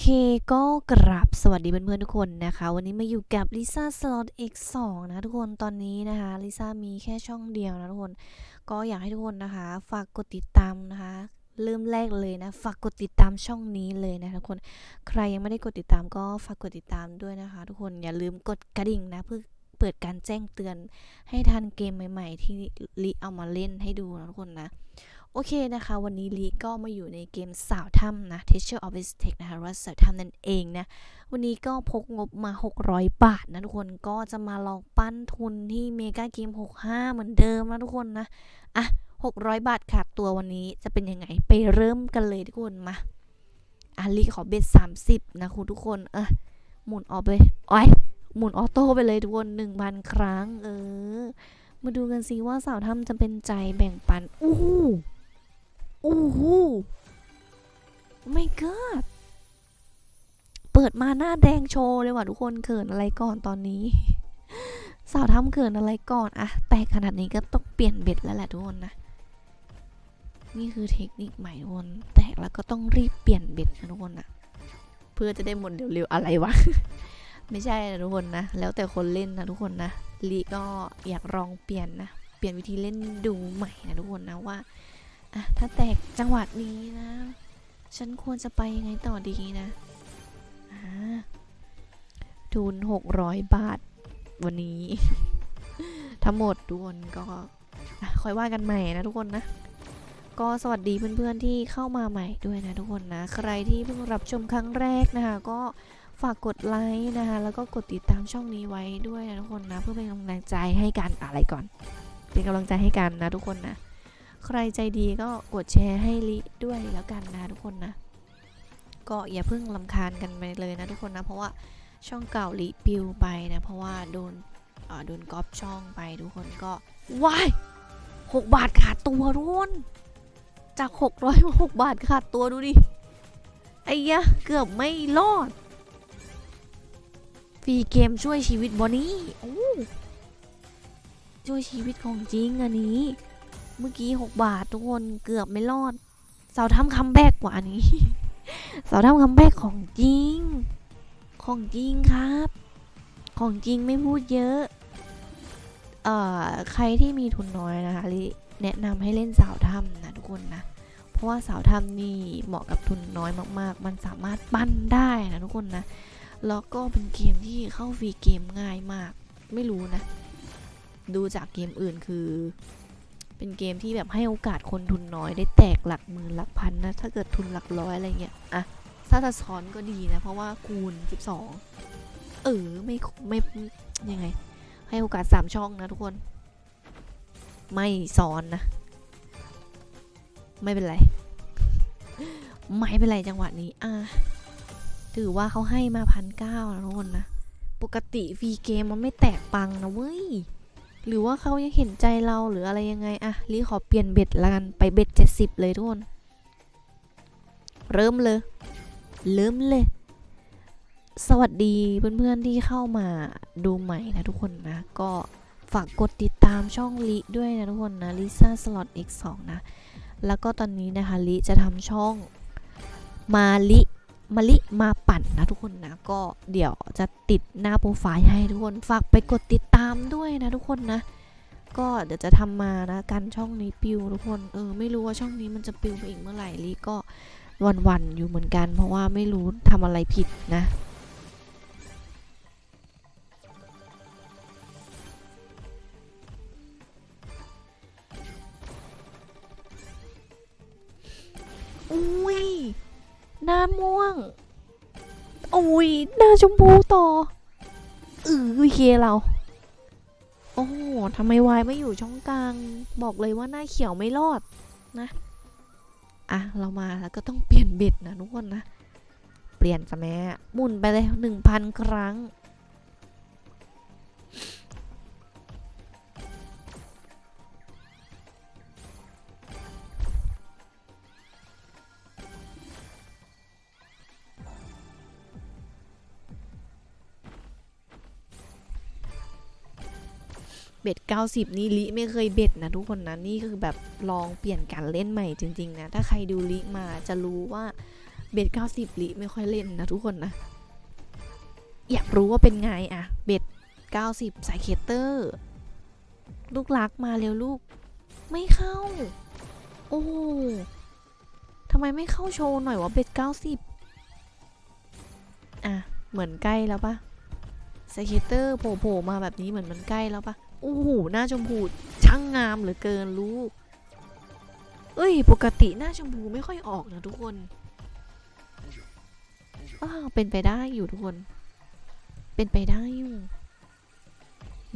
เคก็กราบสวัสดีเพื่อนๆทุกคนนะคะ วันนี้มาอยู่กับลิซ่าสล็อต X2 นะทุกคนตอนนี้นะคะลิซ่ามีแค่ช่องเดียวนะทุกคน ก็อยากให้ทุกคนนะคะ ฝากกดติดตามนะคะเริ่มแรกเลยนะ ฝากกดติดตามช่องนี้เลยนะทุกคน ใครยังไม่ได้กดติดตามก็ฝากกดติดตามด้วยนะคะ ทุกคนอย่าลืมกดกระดิ่งนะเพื่อเปิดการแจ้งเตือนให้ทันเกมใหม่ ๆ ที่ลิเอามาเล่นให้ดูนะทุกคนนะ โอเคนะคะ วันนี้ลีก็มาอยู่ในเกมสาวถ้ำนะ Teacher of Mistake นะคะรือว่าสาวถ้ำนั่นเองนะ วันนี้ก็พกงบมา 600 บาทนะทุกคนก็จะมาลองปั้นทุนที่เมกาเกม 65 เหมือนเดิมนะทุกคนนะอะ 600 บาทขาดตัววันนี้จะเป็นยังไงไปเริ่มกันเลยทุกคนมาอะลีขอเบ็ด30 นะคุณทุกคนเออหมุนออกไปอ้ยหมุนออโต้ไปเลยทุกคน1,000 ครั้ง เออ มาดูกันสิว่าสาวถ้ำจะเป็นใจแบ่งปันอู้ อ้โหไม่เกิดเปิดมาหน้าแดงโชว์เลยว่ะทุกคนเขินอะไรก่อนตอนนี้ สาวทำเขินอะไรก่อนอะแต่ขนาดนี้ก็ต้องเปลี่ยนเบ็ดแล้วแหละทุกคนนะ นี่คือเทคนิคใหม่ทุกคน แตกแล้วก็ต้องรีบเปลี่ยนเบ็ดนะทุกคนนะเพื่อจะได้หมดเร็วๆอะไรวะ ไม่ใช่นะทุกคนนะ แล้วแต่คนเล่นนะทุกคนนะลีก็อยากลองเปลี่ยนนะ เปลี่ยนวิธีเล่นดูใหม่นะทุกคนนะว่า อะถ้าแตกจังหวัดนี้นะ ฉันควรจะไปยังไงต่อดีนะทุนหกร้อยบาท วันนี้ ทั้งหมดทุกคนก็ค่อยว่ากันใหม่นะทุกคนนะ ก็สวัสดีเพื่อนๆที่เข้ามาใหม่ด้วยนะทุกคนนะ ใครที่เพิ่งรับชมครั้งแรกนะคะก็ฝากกดไลค์นะคะแล้วก็กดติดตามช่องนี้ไว้ด้วยนะทุกคนนะ เพื่อเป็นกำลังใจให้กันอะไรก่อน เป็นกำลังใจให้กันนะทุกคนนะ ใครใจดีก็กดแชร์ให้ลิด้วยแล้วกันนะทุกคนนะ ก็อย่าเพิ่งลำคาญกันไปเลยนะทุกคนนะ เพราะว่าช่องเก่าลิปิวไปนะ เพราะว่าโดนอ่อโดนก๊อปช่องไปทุกคนก็ว้ายหกบาทขาดตัวทุนจากหกร้อยมาหกบาทขาดตัวดูดิไอ้ยะเกือบไม่รอดฟรีเกมช่วยชีวิตบอนี่โอ้ช่วยชีวิตของจริงอันนี้ เมื่อกี้6บาททุกคนเกือบไม่รอด เสาทำคัมแบกกว่านี้ เสาทำคัมแบกของจริง ของจริงครับ ของจริงไม่พูดเยอะ เอ่อ ใครที่มีทุนน้อยนะคะลิแนะนำให้เล่นสาวถ้ำนะทุกคนนะ เพราะว่าสาวถ้ำนี่เหมาะกับทุนน้อยมาก ๆ มันสามารถปั้นได้นะทุกคนนะ แล้วก็เป็นเกมที่เข้าฟรีเกมง่ายมาก ไม่รู้นะ ดูจากเกมอื่นคือ เป็นเกมที่แบบให้โอกาสคนทุนน้อยได้แตกหลักหมื่นหลักพันนะ ถ้าเกิดทุนหลักร้อยอะไรเงี้ยอะถ้าจะซ้อนก็ดีนะ เพราะว่าคูณ 12 เออไม่ไม่ยังไง ให้โอกาส 3 ช่องนะทุกคน ไม่ซ้อนนะ ไม่เป็นไร ไม่เป็นไรจังหวะนี้ อะถือว่าเขาให้มาพันเก้านะทุกคนนะ ปกติฟรีเกมมันไม่แตกปังนะเว้ย หรือว่าเขายังเห็นใจเราหรืออะไรยังไงอะลีขอเปลี่ยนเบ็ดละกันไปเบ็ดเจ็ดสิบเลยทุกคน เริ่มเลย เริ่มเลย สวัสดีเพื่อนๆที่เข้ามาดูใหม่นะทุกคนนะ ก็ฝากกดติดตามช่องลิด้วยนะทุกคนนะลิซ่าสล็อต X2 นะ แล้วก็ตอนนี้นะคะลิจะทำช่องมาลิ มาลิมาปั่นนะทุกคนนะ ก็เดี๋ยวจะติดหน้าโปรไฟล์ให้ทุกคนฝากไปกดติดตามด้วยนะทุกคนนะ ก็เดี๋ยวจะทำมานะกันช่องนี้ปิวทุกคนเออไม่รู้ว่าช่องนี้มันจะปิวไปอีกเมื่อไหร่ลีก็วันๆอยู่เหมือนกัน เพราะว่าไม่รู้ทำอะไรผิดนะอุ้ย หน้าม่วง โอ้ย หน้าชมพูต่อเออเคเรา โอ้ทำไมวายไม่อยู่ช่องกลาง บอกเลยว่าหน้าเขียวไม่รอดนะ อะ เรามาแล้วก็ต้องเปลี่ยนเบ็ดนะทุกคนนะ เปลี่ยนจะแม่หมุนไปเลยหนึ่งพันครั้ง เบ็ด90 นี่ลิไม่เคยเบ็ดนะทุกคนนะนี่คือแบบลองเปลี่ยนการเล่นใหม่จริงๆนะถ้าใครดูลิมาจะรู้ว่าเบ็ดเก้าสิบลิไม่ค่อยเล่นนะทุกคนนะ อยากรู้ว่าเป็นไงอะเบ็ดเก้าสิบสายเคเตอร์ ลูกรักมาเร็วลูก ไม่เข้า โอ้ทำไมไม่เข้าโชว์หน่อยวะเบ็ดเก้าสิบอะเหมือนใกล้แล้วปะสายเกตเตอร์โผล่มาแบบนี้เหมือนมันใกล้แล้วปะ โอ้โหหน้าชมพูช่างงามเหลือเกินลูก เอ้ย ปกติหน้าชมพูไม่ค่อยออกนะทุกคนอ้าวเป็นไปได้อยู่ทุกคน เป็นไปได้อยู่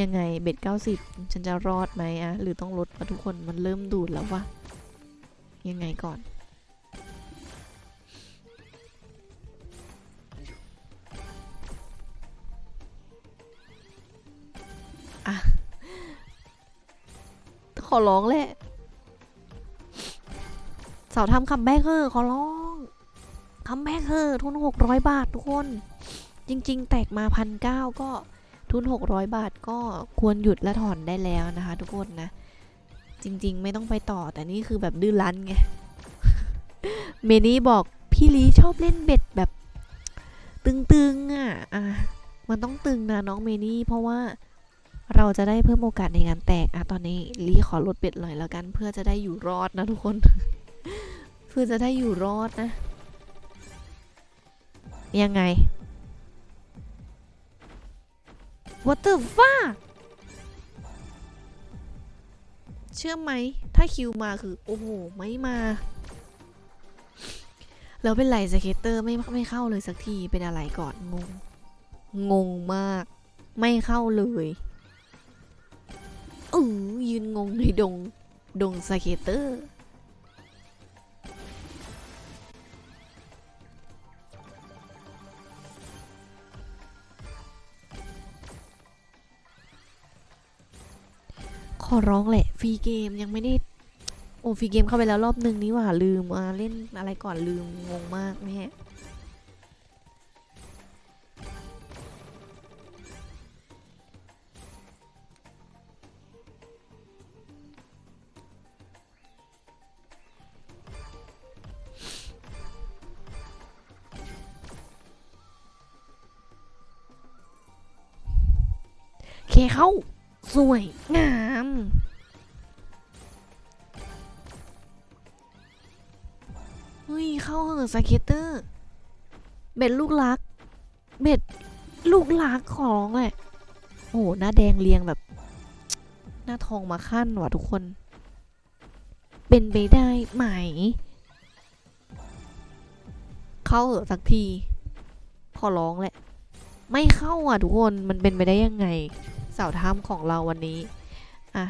ยังไงเบ็ดเก้าสิบฉันจะรอดไหมอะหรือต้องลดมาทุกคนมันเริ่มดูดแล้ววะยังไงก่อน อร้องแหละสาวทำคัมแบ็กเฮอขอร้องคัมแบ็กเฮอทุนหกร้อยบาททุกคน จริง ๆ แตกมาพันเก้าก็ทุนหกร้อยบาทก็ควรหยุดและถอนได้แล้วนะคะ ทุกคนนะ จริง ๆ ไม่ต้องไปต่อแต่นี่คือแบบดื้อรั้นไง เมนี่บอกพี่ลีชอบเล่นเบ็ดแบบ ตึงๆอะอะ มันต้องตึงนะน้องเมนี่เพราะว่า เราจะได้เพิ่มโอกาสในการแตกอะตอนนี้ลีขอลดเบ็ดหน่อยแล้วกัน เพื่อจะได้อยู่รอดนะทุกคน เพื่อจะได้อยู่รอดนะ ยังไง What the fuck เชื่อไหม ถ้าคิวมาคือ โอ้โห ไม่มา แล้วเป็นไรสเก็ตเตอร์ไม่ไม่เข้าเลยสักที เป็นอะไรก่อน งง งงมาก ไม่เข้าเลย ออยืนงงในดง ดงสเกเตอร์ ขอร้องแหละ ฟรีเกมยังไม่ได้ โอ้ ฟรีเกมเข้าไปแล้วรอบนึงนี่หว่าลืมอะเล่นอะไรก่อนลืมงงมากแม่ เข้า สวยงาม เฮ้ย เข้าเหอะสเก็ตเตอร์ เบ็ดลูกรัก เบ็ดลูกรักของแหละโอ้โหหน้าแดงเรียงแบบ หน้าทองมาขั้นว่ะทุกคน เป็นไปได้ไหม เข้าเหอะสักที ขอร้องแหละ ไม่เข้าอะทุกคน มันเป็นไปได้ยังไง เสาถ้ำของเราวันนี้ อะ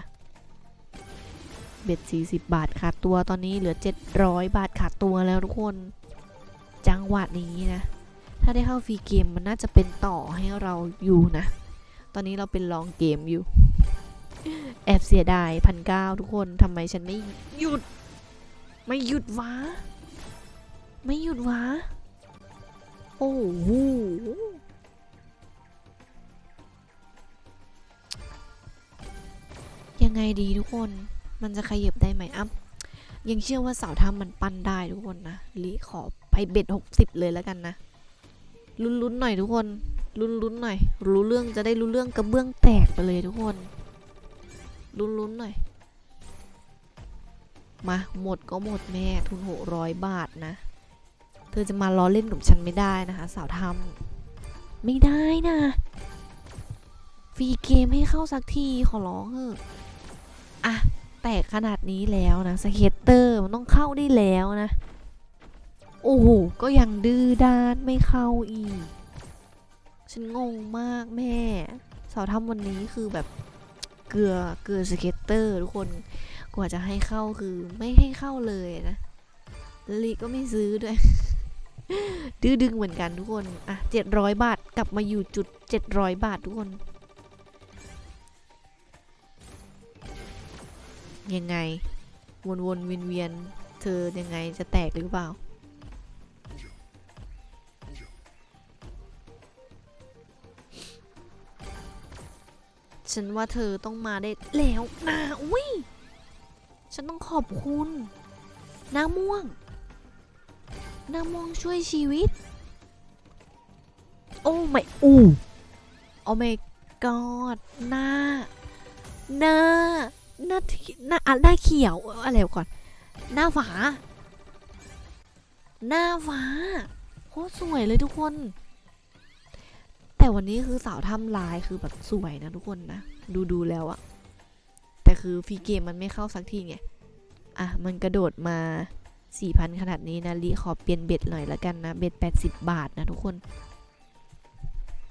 เบ็ด 40 บาทขาดตัวตอนนี้เหลือ 700 บาทขาดตัวแล้วทุกคน จังหวะนี้นะ ถ้าได้เข้าฟรีเกมมันน่าจะเป็นต่อให้เราอยู่นะ ตอนนี้เราเป็นลองเกมอยู่ แอบเสียดายพันเก้าทุกคนทำไมฉันไม่หยุด ไม่หยุดวะ ไม่หยุดวะ โอ้โห ยังไงดีทุกคน มันจะขยับได้ไหมอ้ำยังเชื่อว่าเสาถ้ำมันปั้นได้ทุกคนนะลีขอไปเบ็ดหกสิบเลยแล้วกันนะ ลุ้นๆหน่อยทุกคน ลุ้นๆหน่อย รู้เรื่องจะได้รู้เรื่องกระเบื้องแตกไปเลยทุกคน ลุ้นๆหน่อย มาหมดก็หมดแม่ทุนหกร้อยบาทนะ เธอจะมาล้อเล่นกับฉันไม่ได้นะคะสาวทำไม่ได้นะ ฟรีเกมให้เข้าสักทีขอร้องเถอะ แตกขนาดนี้แล้วนะสเก็ตเตอร์มันต้องเข้าได้แล้วนะ โอ้โห ก็ยังดื้อด้านไม่เข้าอีก ฉันงงมากแม่สาวทำวันนี้คือแบบเกลือเกลือสเก็ตเตอร์ทุกคนกว่าจะให้เข้าคือไม่ให้เข้าเลยนะลีก็ไม่ซื้อด้วย ดื้อดึงเหมือนกันทุกคน อะเจ็ดร้อยบาทกลับมาอยู่จุดเจ็ดร้อยบาททุกคน ยังไง วนวนเวียนเวียนๆเธอยังไงจะแตกหรือเปล่าฉันว่าเธอต้องมาได้แล้วนะอุ้ย ฉันต้องขอบคุณน้าม่วงน้ามองช่วยชีวิต โอ้ไม่อู้โอ้ไม่กอดหน้าหน้า น้าที่หน้าอะหน้าเขียวอะไรก่อน หน้าฝา หน้าฟ้าโคตรสวยเลยทุกคน แต่วันนี้คือสาวทำลายคือแบบสวยนะทุกคนนะ ดูดูแล้วอะแต่คือฟีเกมมันไม่เข้าสักทีไงอะมันกระโดดมา 4,000 ขนาดนี้นะลีขอเปลี่ยนเบ็ดหน่อยละกันนะ เบ็ด 80 บาทนะทุกคน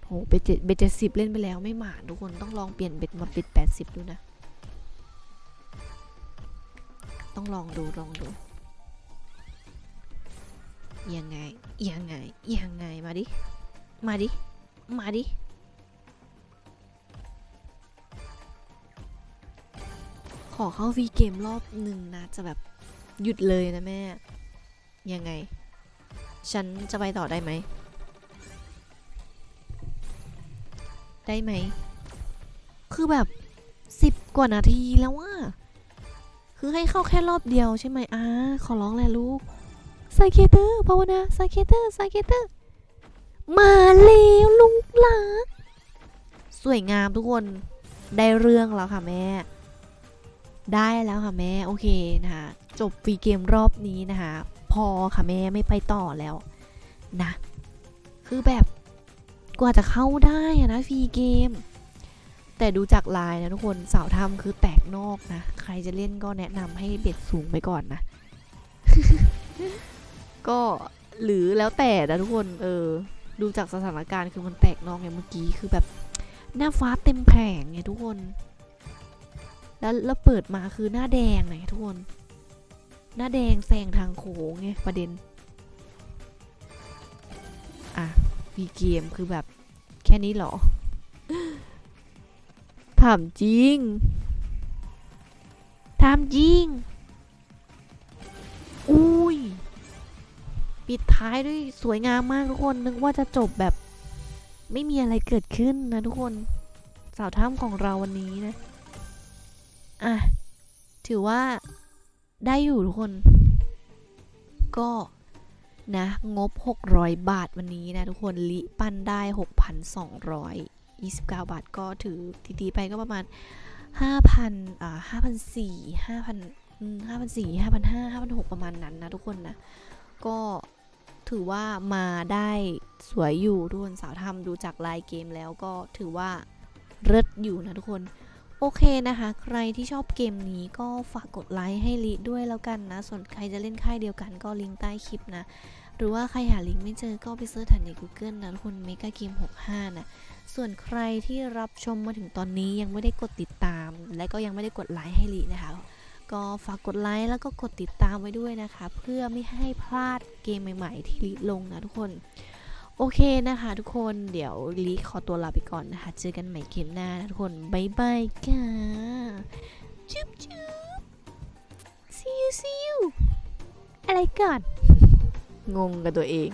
โหเบ็ดเจ็ดเบ็ดเจ็ดสิบเล่นไปแล้วไม่หมาทุกคนต้องลองเปลี่ยนเบ็ดมาเบ็ด 80 ดูนะ ต้องลองดูลองดู ยังไง ยังไง ยังไง มาดิ มาดิ มาดิ ขอเข้าฟรีเกมรอบหนึ่งนะ จะแบบหยุดเลยนะแม่ ยังไง ฉันจะไปต่อได้ไหม ได้ไหม คือแบบสิบกว่านาทีแล้วว่า คือให้เข้าแค่รอบเดียวใช่ไหมอ่าขอร้องแหละลูกไซเคเตอร์ภาวนาไซเคเตอร์ไซเคเตอร์มาแล้วลูกหลานสวยงามทุกคนได้เรื่องแล้วค่ะแม่ ได้แล้วค่ะแม่โอเคนะคะจบฟรีเกมรอบนี้นะคะพอค่ะแม่ไม่ไปต่อแล้วนะ คือแบบกว่าจะเข้าได้นะฟรีเกม แต่ดูจากลายนะทุกคนเสาวทำคือแตกนอกนะ ใครจะเล่นก็แนะนำให้เบ็ดสูงไปก่อนนะ ก็หรือแล้วแต่นะทุกคนเออ ดูจากสถานการณ์คือมันแตกนอกอย่างเมื่อกี้คือแบบหน้าฟ้าเต็มแผงไงทุกคน แล้วแล้วเปิดมาคือหน้าแดงไงทุกคน หน้าแดงแซงทางโค้งไงประเด็น อะวีเกมคือแบบแค่นี้เหรอ ถามจริงถามจริง อุ้ย ปิดท้ายด้วยสวยงามมากทุกคน นึกว่าจะจบแบบ ไม่มีอะไรเกิดขึ้นนะทุกคน สาวถ้ำของเราวันนี้นะ อะ ถือว่าได้อยู่ทุกคน ก็นะ งบ 600 บาทวันนี้นะทุกคนลิปั้นได้ 29 บาทก็ถือทีๆไปก็ประมาณ 5,000อ่า5,400 5,000อืม5,400 5,500 5,600 ประมาณนั้นนะทุกคนนะ ก็ถือว่ามาได้สวยอยู่ทุกคนสาวทำดูจากลายเกมแล้วก็ถือว่าเลิศอยู่นะทุกคนโอเคนะคะ ใครที่ชอบเกมนี้ก็ฝากกดไลค์ให้ลิด้วยแล้วกันนะ ส่วนใครจะเล่นค่ายเดียวกันก็ลิงก์ใต้คลิปนะ หรือว่าใครหาลิงก์ไม่เจอก็ไปเสิร์ชหาใน Google นะทุกคนเมกาเกม 65 นะ ส่วนใครที่รับชมมาถึงตอนนี้ยังไม่ได้กดติดตาม และก็ยังไม่ได้กดไลค์ให้ลินะคะ ก็ฝากกดไลค์แล้วก็กดติดตามไว้ด้วยนะคะ เพื่อไม่ให้พลาดเกมใหม่ๆ ที่ลิลงนะทุกคน โอเคนะคะ ทุกคนเดี๋ยวลิขอตัวลาไปก่อนนะคะ เจอกันใหม่เกมหน้านะทุกคนบายบายค่ะจุ๊บจุ๊บ see you see you อะไรก่อน งงกับตัวเอง